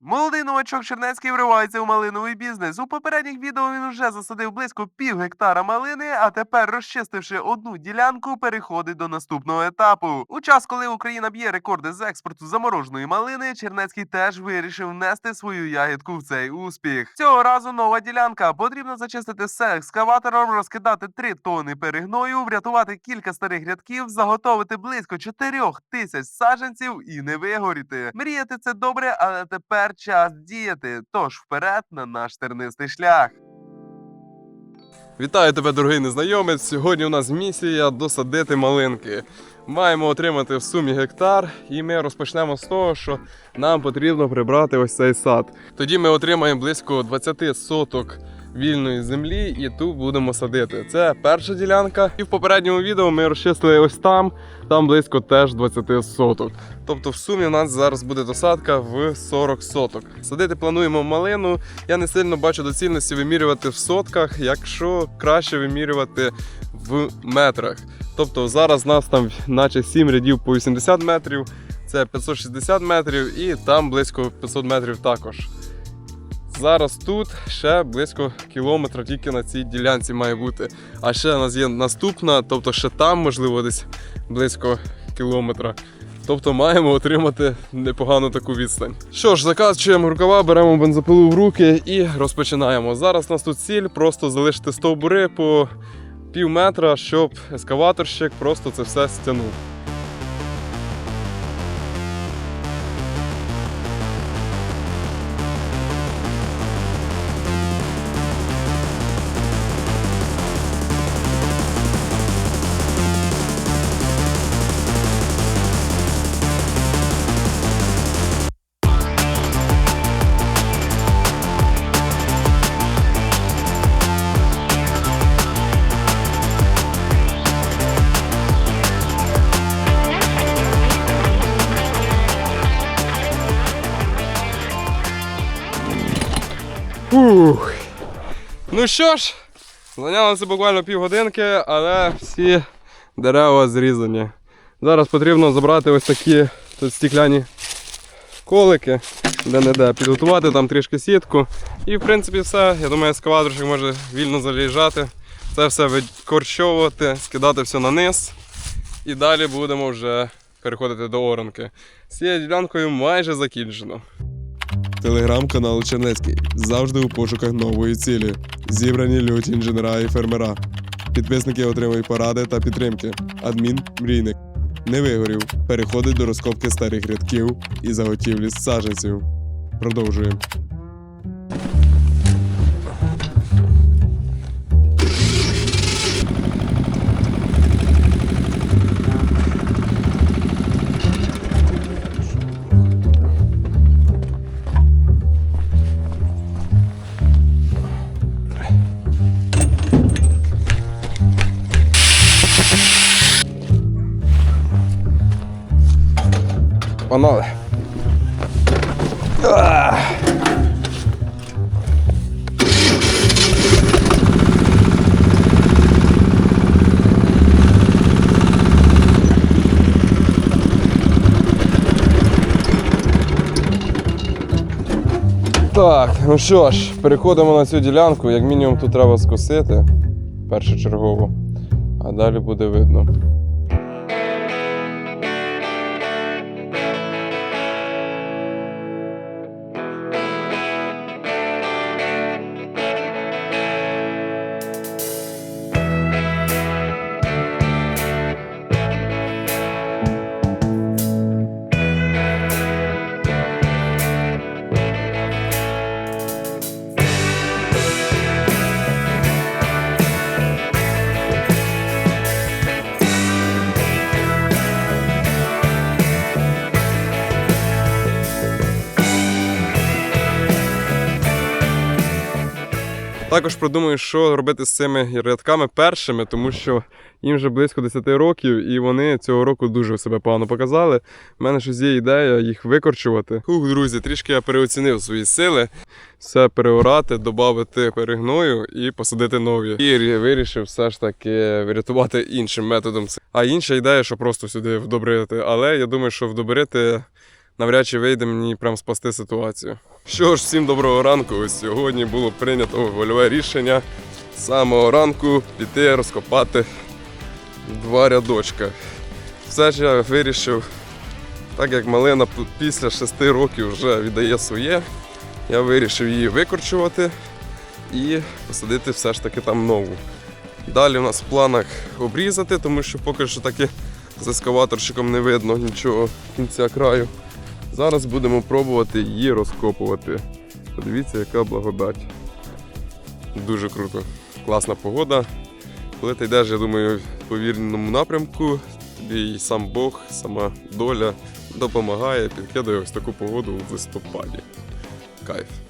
Молодий новачок Чернецький вривається у малиновий бізнес. У попередніх відео він вже засадив близько пів гектара малини, а тепер, розчистивши одну ділянку, переходить до наступного етапу. У час, коли Україна б'є рекорди з експорту замороженої малини, Чернецький теж вирішив внести свою ягідку в цей успіх. Цього разу нова ділянка. Потрібно зачистити все екскаватором, розкидати 3 тони перегною, врятувати кілька старих рядків, заготовити близько 4 тисяч саджанців і не вигоріти. Мріяти це добре, але тепер час діяти. Тож вперед на наш тернистий шлях. Вітаю тебе, дорогий незнайомець. Сьогодні у нас місія досадити малинки. Маємо отримати в сумі гектар, і ми розпочнемо з того, що нам потрібно прибрати ось цей сад. Тоді ми отримаємо близько 20 соток вільної землі і тут будемо садити. Це перша ділянка. І в попередньому відео ми розчистили ось там, там близько теж 20 соток. Тобто в сумі у нас зараз буде досадка в 40 соток. Садити плануємо малину. Я не сильно бачу доцільності вимірювати в сотках, якщо краще вимірювати в метрах. Тобто зараз нас там наче 7 рядів по 80 метрів, це 560 метрів і там близько 500 метрів також. Зараз тут ще близько кілометра тільки на цій ділянці має бути. А ще у нас є наступна, тобто ще там, можливо, десь близько кілометра. Тобто маємо отримати непогану таку відстань. Що ж, закачуємо рукава, беремо бензопилу в руки і розпочинаємо. Зараз у нас тут ціль просто залишити стовбури по пів метра, щоб ескаваторщик просто це все стягнув. Ну що ж, зайнялося буквально півгодинки, але всі дерева зрізані. Зараз потрібно забрати ось такі тут стікляні колики, де-не-де, підготувати там трішки сітку. І в принципі все. Я думаю, ескаваторщик може вільно заїжджати. Це все викорчовувати, скидати все на низ. І далі будемо вже переходити до оранки. З цією ділянкою майже закінчено. Телеграм-канал Чернецький завжди у пошуках нової цілі. Зібрані люті інженера і фермера. Підписники отримують поради та підтримки. Адмін мрійник. Не вигорів. Переходить до розкопки старих рядків і заготівлі саджанців. Продовжуємо. Панове. Так, ну що ж, переходимо на цю ділянку. Як мінімум тут треба скосити першочергово, а далі буде видно. Також продумую, що робити з цими рядками першими, тому що їм вже близько 10 років, і вони цього року дуже себе погано показали. У мене щось є ідея їх викорчувати. Ух, друзі, трішки я переоцінив свої сили. Все переорати, додати перегною і посадити нові. І вирішив все ж таки врятувати іншим методом. А інша ідея, що просто сюди вдобрити. Але я думаю, що вдобрити навряд чи вийде мені прям спасти ситуацію. Що ж, всім доброго ранку. Сьогодні було прийнято вольове рішення з самого ранку піти розкопати два рядочка. Все ж я вирішив, так як малина після 6 років вже віддає своє, я вирішив її викорчувати і посадити все ж таки там нову. Далі у нас в планах обрізати, тому що поки що таки з ескаваторчиком не видно нічого кінця краю. Зараз будемо пробувати її розкопувати. Подивіться, яка благодать. Дуже круто. Класна погода. Коли ти йдеш, я думаю, в повіреному напрямку, тобі і сам Бог, сама доля допомагає, підкидає ось таку погоду в листопаді. Кайф.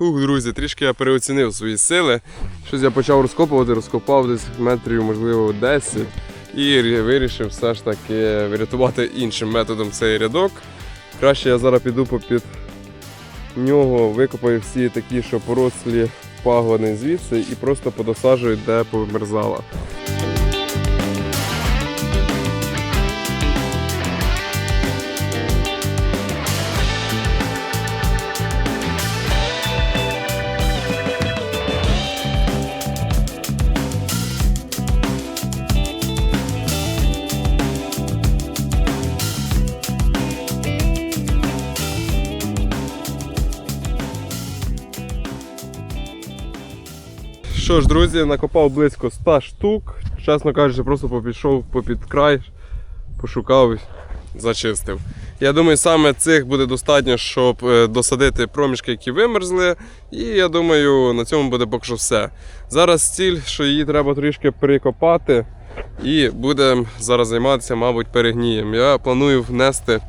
Ух, друзі, трішки я переоцінив свої сили. Щось я почав розкопувати, розкопав десь метрів, можливо, 10. І вирішив все ж таки врятувати іншим методом цей рядок. Краще я зараз піду попід нього, викопаю всі такі, що порослі пагони звідси і просто подосаджую, де повимерзала. Що ж, друзі, накопав близько 100 штук. Чесно кажучи, просто попішов попід край, пошукав, зачистив. Я думаю, саме цих буде достатньо, щоб е, досадити проміжки, які вимерзли. І я думаю, на цьому буде поки що все. Зараз ціль, що її треба трішки прикопати, і будемо зараз займатися, мабуть, перегнієм. Я планую внести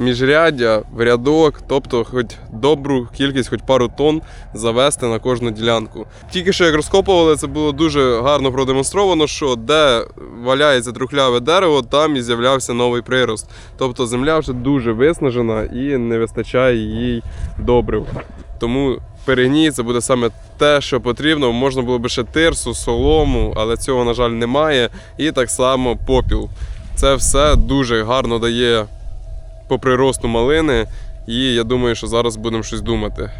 міжряддя в рядок, тобто хоч добру кількість, хоч пару тонн завести на кожну ділянку. Тільки що як розкопували, це було дуже гарно продемонстровано, що де валяється трухляве дерево, там і з'являвся новий прирост. Тобто земля вже дуже виснажена і не вистачає їй добрив. Тому перегній це буде саме те, що потрібно. Можна було б ще тирсу, солому, але цього, на жаль, немає. І так само попіл. Це все дуже гарно дає по приросту малини. І я думаю, що зараз будемо щось думати.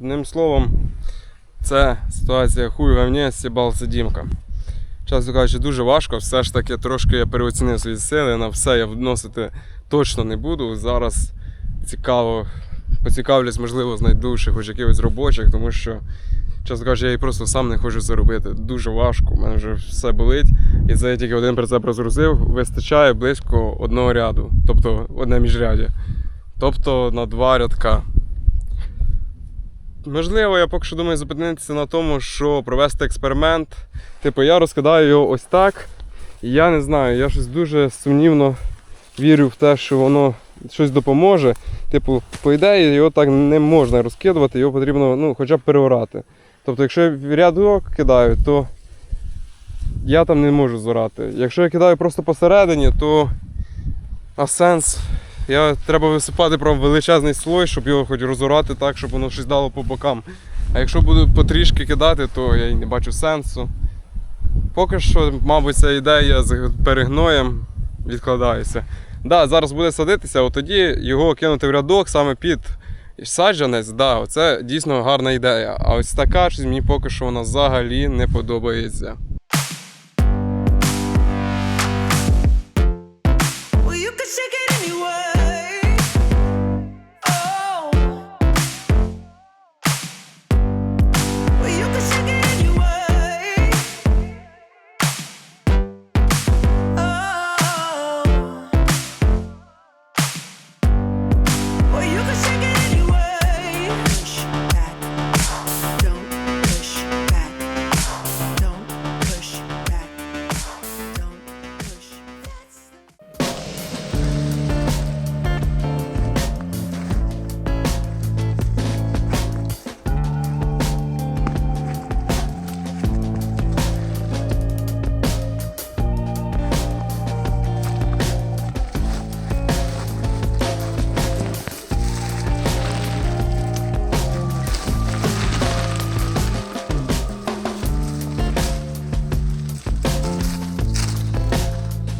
Одним словом, це ситуація хуй говні, сібалася Дімка. Чесно кажучи, дуже важко. Все ж таки трошки я переоцінив свої сили. На все я вносити точно не буду. Зараз цікаво, поцікавлюсь, можливо, знайду ще хоч якихось робочих, тому що, чесно кажучи, я і просто сам не хочу це робити. Дуже важко, у мене вже все болить. І це я тільки один прицеп розгрузив, вистачає близько одного ряду, тобто одне міжряддя. Тобто на два рядка. Можливо, я поки що думаю зупинитися на тому, що провести експеримент. Типу, я розкидаю його ось так. І я не знаю, я щось дуже сумнівно вірю в те, що воно щось допоможе. Типу, по ідеї, його так не можна розкидувати, його потрібно ну, хоча б переорати. Тобто, якщо я в рядок кидаю, то я там не можу зорати. Якщо я кидаю просто посередині, то а сенс я треба висипати прям величезний слой, щоб його хоч розорати так, щоб воно щось дало по бокам. А якщо буду потрішки кидати, то я й не бачу сенсу. Поки що, мабуть, ця ідея з перегноєм відкладається. Да, зараз буде садитися, от тоді його кинути в рядок саме під саджанець, да, це дійсно гарна ідея. А ось така щось мені поки що вона взагалі не подобається.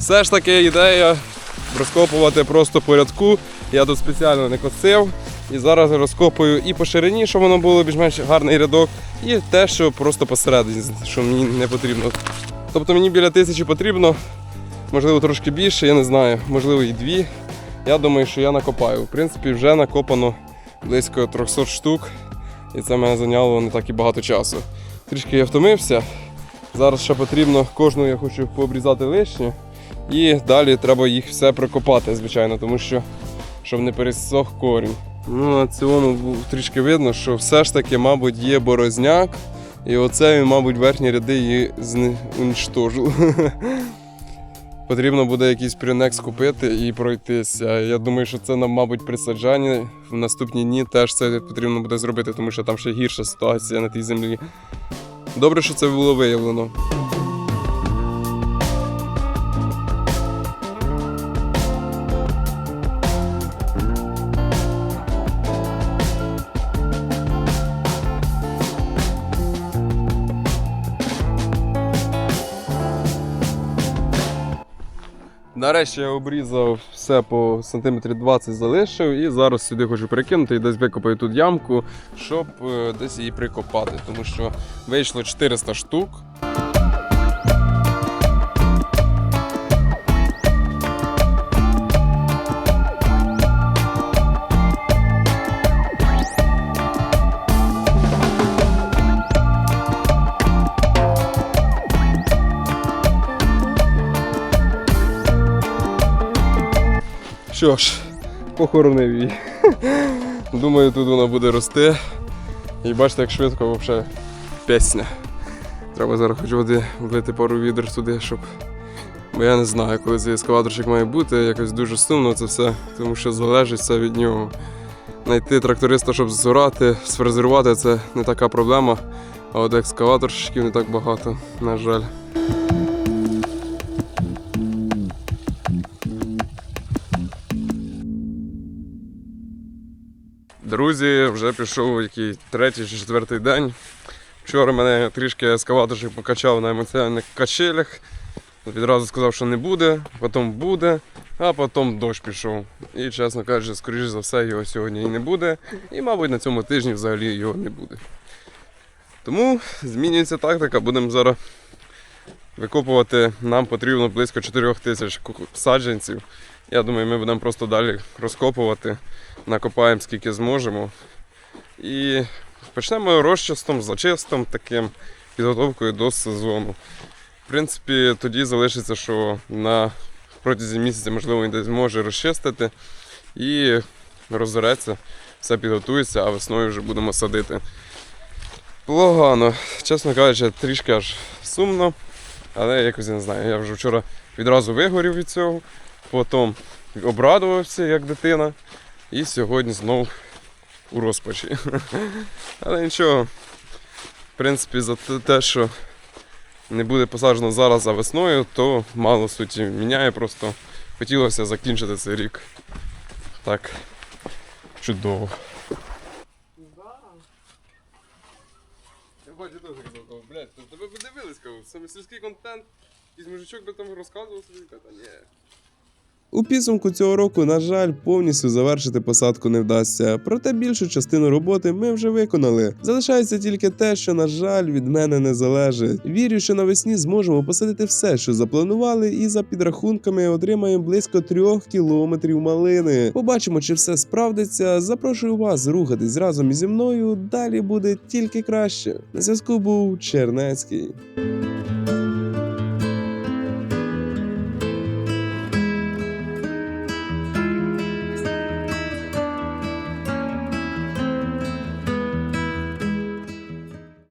Все ж таки ідея розкопувати просто по рядку. Я тут спеціально не косив. І зараз розкопую і по ширині, щоб воно було більш-менш гарний рядок, і те, що просто посередині, що мені не потрібно. Тобто мені біля тисячі потрібно, можливо, трошки більше, я не знаю, можливо, і дві. Я думаю, що я накопаю. В принципі, вже накопано близько 300 штук, і це мене зайняло не так і багато часу. Трішки я втомився. Зараз ще потрібно кожну я хочу пообрізати лишнє. І далі треба їх все прикопати, звичайно, тому що щоб не пересох корінь. Ну, на цьому трішки видно, що все ж таки, мабуть, є борозняк, і оце мабуть, верхні ряди її зне- унічтожив. Потрібно буде якийсь прінекс купити і пройтися. Я думаю, що це нам, мабуть, при саджанні в наступні дні теж це потрібно буде зробити, тому що там ще гірша ситуація на тій землі. Добре, що це було виявлено. Нарешті я обрізав все по сантиметрі 20 залишив і зараз сюди хочу перекинути і десь викопаю тут ямку, щоб е, десь її прикопати, тому що вийшло 400 штук. Що ж, похоронив її. Думаю, тут вона буде рости. І бачите, як швидко взагалі пісня. Треба зараз хоч води влити пару відер туди, щоб. Бо я не знаю, коли цей ескаваторчик має бути, якось дуже сумно це все, тому що залежить все від нього. Найти тракториста, щоб зорати, сфрезерувати це не така проблема. А от екскаваторщиків не так багато, на жаль. Друзі, вже пішов який третій чи четвертий день. Вчора мене трішки ескаваторщик покачав на емоціональних качелях. Відразу сказав, що не буде, потім буде, а потім дощ пішов. І, чесно кажучи, скоріш за все, його сьогодні і не буде. І, мабуть, на цьому тижні взагалі його не буде. Тому змінюється тактика, будемо зараз викопувати. Нам потрібно близько 4 тисяч саджанців. Я думаю, ми будемо просто далі розкопувати накопаємо скільки зможемо. І почнемо розчистом, зачистом таким, підготовкою до сезону. В принципі, тоді залишиться, що на протязі місяця, можливо, він десь може розчистити і розореться, все підготується, а весною вже будемо садити. Погано, чесно кажучи, трішки аж сумно, але якось я не знаю. Я вже вчора відразу вигорів від цього, потім обрадувався як дитина. І сьогодні знов у розпачі. Але нічого. В принципі, за те- що не буде посаджено зараз, а весною, то мало суті міняє. Просто хотілося закінчити цей рік. Так. Чудово. Я бачу теж казав, тебе подивились, кажу, саме сільський контент, якийсь мужичок би там розказував собі, та ні. У підсумку цього року, на жаль, повністю завершити посадку не вдасться. Проте більшу частину роботи ми вже виконали. Залишається тільки те, що, на жаль, від мене не залежить. Вірю, що навесні зможемо посадити все, що запланували, і за підрахунками отримаємо близько трьох кілометрів малини. Побачимо, чи все справдиться. Запрошую вас рухатись разом ізі мною. Далі буде тільки краще. На зв'язку був Чернецький.